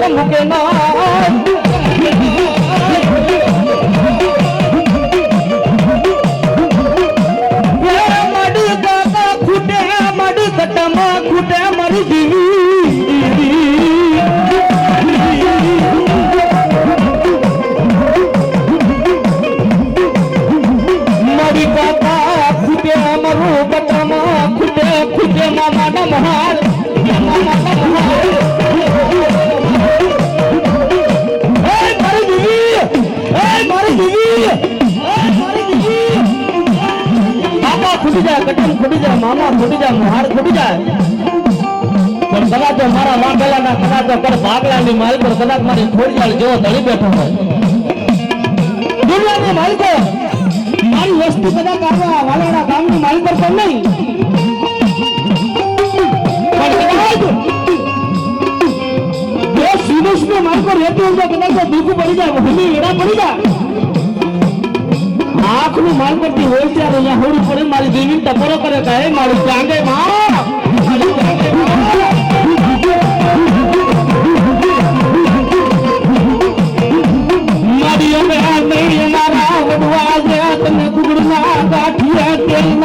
धर्म के नाम खुटे खुटे मामा नमहार मामा नमहार। ખૂટી જાય જાય મહાર ખૂટી જાય. પણ કદાચ મારા વાંઢેલા ના કદાચ પર ભાગલા ની માલ પર કદાચ મારી ખોડિયાલ જેવો ધણી બેઠો હોય. દુનિયાની માલિકો, મારી વસ્તુ કદાચ આવા વાલાના ગામની માલ પર પણ નહીં. જો કદાચ નો માલ પર રહેતો હોય કદાચ દુઃખ પડી જાય, ભૂમિ વેડા પડી જાય. ಆಕಳು ಮಾಲ್ಪಟ್ಟಿ ಹೋಗ್ತಾರಲ್ಲ ಹುಡುಗರು ಮಲ್ದಿನಿ ತಪ್ಪರ ಬರಕಾಯಿ ಮಾಡಿದ್ದಾಂಗೆ ಮಾ ಮಡಿಯ ಮೇಲೆ ಮರ ಹುಡುವಾಗ ತನ್ನ ಗುರುನಾಥ ಠಿಯ ತೆಲ್ಲ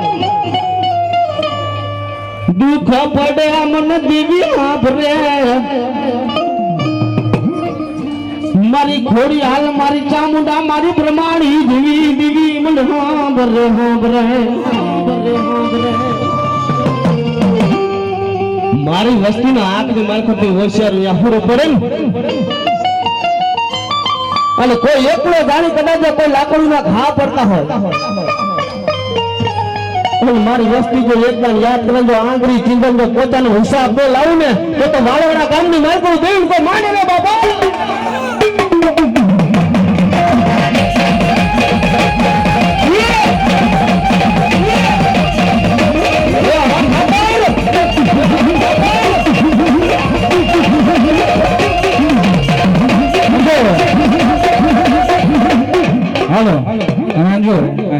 દુઃખ પડે મન દીવી આભરે. મારી ખોડી હાલ, મારી ચામુંડા, મારી પ્રમાણી દીવી દીવી મન હાંભરે હાંભરે મારી વસ્તીનો આંખની મારફતે હોશિયાર યાહુર પડે ને. અને કોઈ એકલો જાણી કદાચ કોઈ લાકડીના ઘા પડતા હોય. પણ મારી વસ્તી જો એકદમ યાદ કરે જો આંગળી ચિંતન જો પોતાનો હિસાબ બે લાવું ને તો તો વાળવાડા ગામની માલકું દેવું કોઈ માને ને બાપા. હાલો. જો.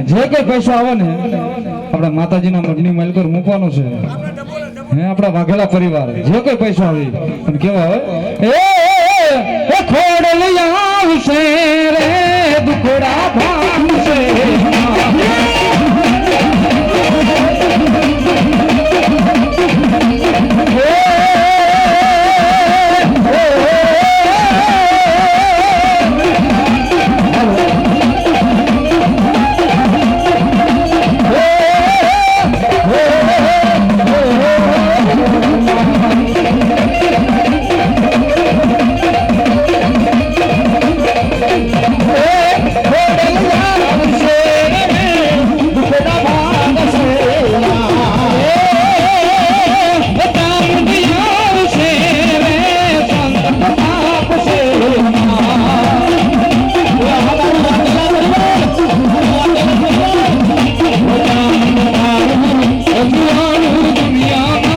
જે કઈ પૈસા આવે ને. આપણા માતાજીના મઢની માલકર મૂકવાનો છે. હે, આપણા વાઘેલા પરિવાર. જે કોઈ પૈસા આવી પણ કેવા હોય? એ ખોડ લઈ આવશે રે.